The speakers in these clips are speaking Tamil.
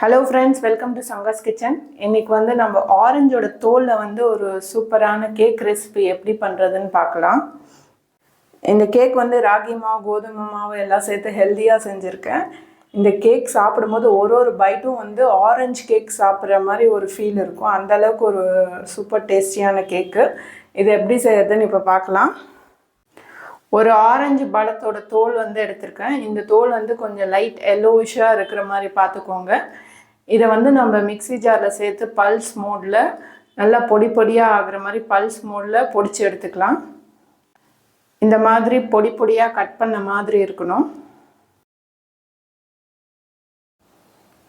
ஹலோ ஃப்ரெண்ட்ஸ் வெல்கம் டு சங்கஸ் கிச்சன் இன்னைக்கு வந்து நம்ம ஆரஞ்சோட தோலில் வந்து ஒரு சூப்பரான கேக் ரெசிபி எப்படி பண்ணுறதுன்னு பார்க்கலாம். இந்த கேக் வந்து ராகி மாவு கோதுமை மாவு எல்லாம் சேர்த்து ஹெல்த்தியாக செஞ்சுருக்கேன். இந்த கேக் சாப்பிடும்போது ஒரு ஒரு பைட்டும் வந்து ஆரஞ்சு கேக் சாப்பிட்ற மாதிரி ஒரு ஃபீல் இருக்கும். அந்தளவுக்கு ஒரு சூப்பர் டேஸ்டியான கேக்கு இது எப்படி செய்யறதுன்னு இப்போ பார்க்கலாம். ஒரு ஆரஞ்சு பழத்தோட தோல் வந்து எடுத்திருக்கேன். இந்த தோல் வந்து கொஞ்சம் லைட் எல்லோயிஷாக இருக்கிற மாதிரி பார்த்துக்கோங்க. இதை வந்து நம்ம மிக்ஸி ஜாரில் சேர்த்து பல்ஸ் மோடில் நல்லா பொடி பொடியாக ஆகிற மாதிரி பல்ஸ் மோடில் பொடிச்சு எடுத்துக்கலாம். இந்த மாதிரி பொடி பொடியாக கட் பண்ண மாதிரி இருக்கணும்.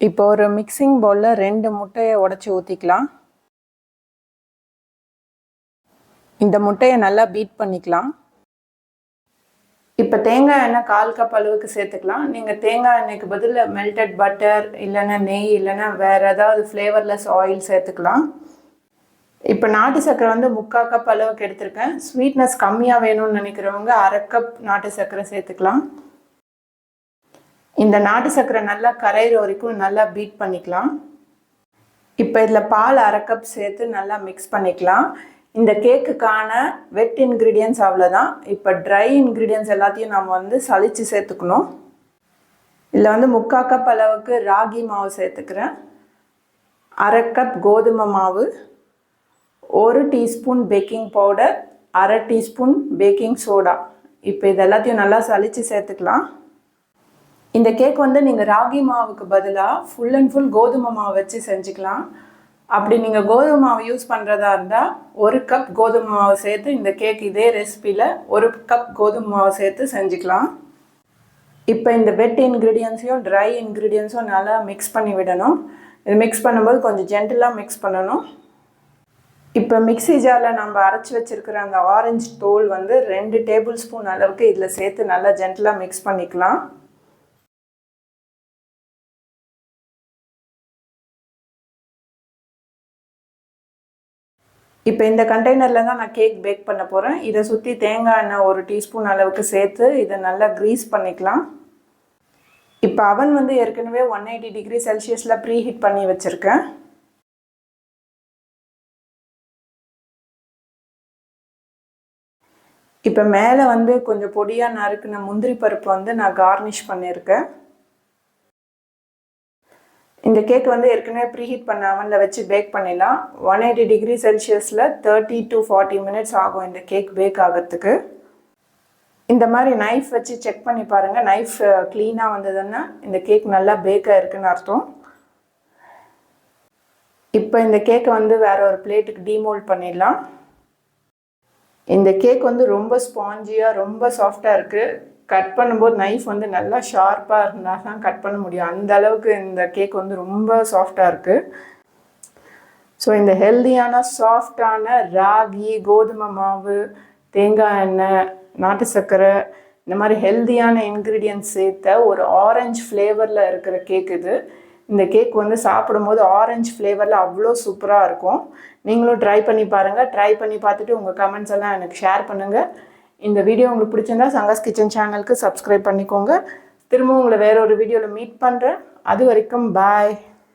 இப்போ ஒரு மிக்சிங் பவுலில் ரெண்டு முட்டையை உடச்சி ஊற்றிக்கலாம் இந்த முட்டையை நல்லா பீட் பண்ணிக்கலாம். இப்போ தேங்காய் எண்ணெய் கால் கப் அளவுக்கு சேர்த்துக்கலாம். நீங்கள் தேங்காய் எண்ணெய்க்கு பதில் மெல்டட் பட்டர் இல்லைன்னா நெய் இல்லைன்னா வேறு ஏதாவது ஃப்ளேவர்லெஸ் ஆயில் சேர்த்துக்கலாம். இப்போ நாட்டு சர்க்கரை வந்து முக்கால் கப் அளவுக்கு எடுத்திருக்கேன். ஸ்வீட்னஸ் கம்மியாக வேணும்னு நினைக்கிறவங்க அரை கப் நாட்டு சர்க்கரை சேர்த்துக்கலாம். இந்த நாட்டு சர்க்கரை நல்லா கரையிற வரைக்கும் நல்லா பீட் பண்ணிக்கலாம். இப்போ இதில் பால் அரை கப் சேர்த்து நல்லா மிக்ஸ் பண்ணிக்கலாம். இந்த கேக்குக்கான வெட் இன்க்ரீடியன்ஸ் அவ்வளோதான் இப்போ ட்ரை இன்க்ரீடியன்ஸ் எல்லாத்தையும் நம்ம வந்து சளிச்சு சேர்த்துக்கணும். இதில் வந்து முக்கால் கப் அளவுக்கு ராகி மாவு சேர்த்துக்கிறேன். அரை கப் கோதுமை மாவு. ஒரு டீஸ்பூன் பேக்கிங் பவுடர் அரை டீஸ்பூன் பேக்கிங் சோடா இப்போ இது எல்லாத்தையும் நல்லா சளிச்சு சேர்த்துக்கலாம். இந்த கேக் வந்து நீங்கள் ராகி மாவுக்கு பதிலாக ஃபுல் அண்ட் ஃபுல் கோதுமை மாவு வச்சு செஞ்சுக்கலாம். அப்படி நீங்கள் கோதுமை மாவு யூஸ் பண்ணுறதா இருந்தால் ஒரு கப் கோதுமை மாவு சேர்த்து இந்த கேக் இதே ரெசிப்பியில் ஒரு கப் கோதுமை மாவு சேர்த்து செஞ்சுக்கலாம். இப்போ இந்த வெட் இன்க்ரீடியன்ஸையும் ட்ரை இன்க்ரீடியன்ஸும் நல்லா மிக்ஸ் பண்ணி விடணும். இது மிக்ஸ் பண்ணும்போது கொஞ்சம் ஜென்டிலாக மிக்ஸ் பண்ணணும். இப்போ மிக்ஸி ஜாரில் நம்ம அரைச்சி வச்சுருக்கிற அந்த ஆரஞ்சு தோல் வந்து ரெண்டு டேபிள் ஸ்பூன் அளவுக்கு இதில் சேர்த்து நல்லா ஜென்டிலாக மிக்ஸ் பண்ணிக்கலாம். இப்போ இந்த கண்டெய்னரில் தான் நான் கேக் பேக் பண்ண போகிறேன் இதை சுற்றி தேங்காய் எண்ணெய் ஒரு டீஸ்பூன் அளவுக்கு சேர்த்து இதை நல்லா க்ரீஸ் பண்ணிக்கலாம். இப்போ அவன் வந்து ஏற்கனவே ஒன் எயிட்டி டிகிரி செல்சியஸில் ப்ரீ ஹீட் பண்ணி வச்சுருக்கேன். இப்போ மேலே வந்து கொஞ்சம் பொடியாக நறுக்குன முந்திரி பருப்பு வந்து நான் கார்னிஷ் பண்ணியிருக்கேன். இந்த கேக் வந்து ஏற்கனவே ப்ரீஹீட் பண்ண அவனில் வச்சு பேக் பண்ணிடலாம். ஒன் எயிட்டி டிகிரி செல்சியஸில் தேர்ட்டி டு ஃபார்ட்டி மினிட்ஸ் ஆகும் இந்த கேக் பேக் ஆகிறதுக்கு. இந்த மாதிரி நைஃப் வச்சு செக் பண்ணி பாருங்கள் நைஃப் க்ளீனாக வந்ததுன்னா இந்த கேக் நல்லா பேக்காக இருக்குதுன்னு அர்த்தம். இப்போ இந்த கேக்கை வந்து வேறு ஒரு பிளேட்டுக்கு டீமோல்ட் பண்ணிடலாம். இந்த கேக் வந்து ரொம்ப ஸ்பாஞ்சியாக ரொம்ப சாஃப்டாக இருக்குது கட் பண்ணும்போது நைஃப் வந்து நல்லா ஷார்ப்பாக இருந்தால் தான் கட் பண்ண முடியும். அந்த அளவுக்கு இந்த கேக் வந்து ரொம்ப சாஃப்டாக இருக்குது ஸோ இந்த ஹெல்தியான சாஃப்டான ராகி கோதுமை மாவு தேங்காய் எண்ணெய் நாட்டு சர்க்கரை இந்த மாதிரி ஹெல்தியான இன்க்ரீடியன்ட்ஸ் சேர்த்த ஒரு ஆரஞ்சு ஃப்ளேவரில் இருக்கிற கேக் இது. இந்த கேக் வந்து சாப்பிடும்போது ஆரஞ்சு ஃப்ளேவரில் அவ்வளோ சூப்பராக இருக்கும். நீங்களும் ட்ரை பண்ணி பாருங்கள் ட்ரை பண்ணி பார்த்துட்டு உங்கள் கமெண்ட்ஸ் எல்லாம் எனக்கு ஷேர் பண்ணுங்கள் இந்த வீடியோ உங்களுக்கு பிடிச்சிருந்தா சங்காஸ் கிச்சன் சேனலுக்கு சப்ஸ்கிரைப் பண்ணிக்கோங்க. திரும்பவும் உங்களை வேற ஒரு வீடியோவில் மீட் பண்ணுறேன் அது வரைக்கும் பாய்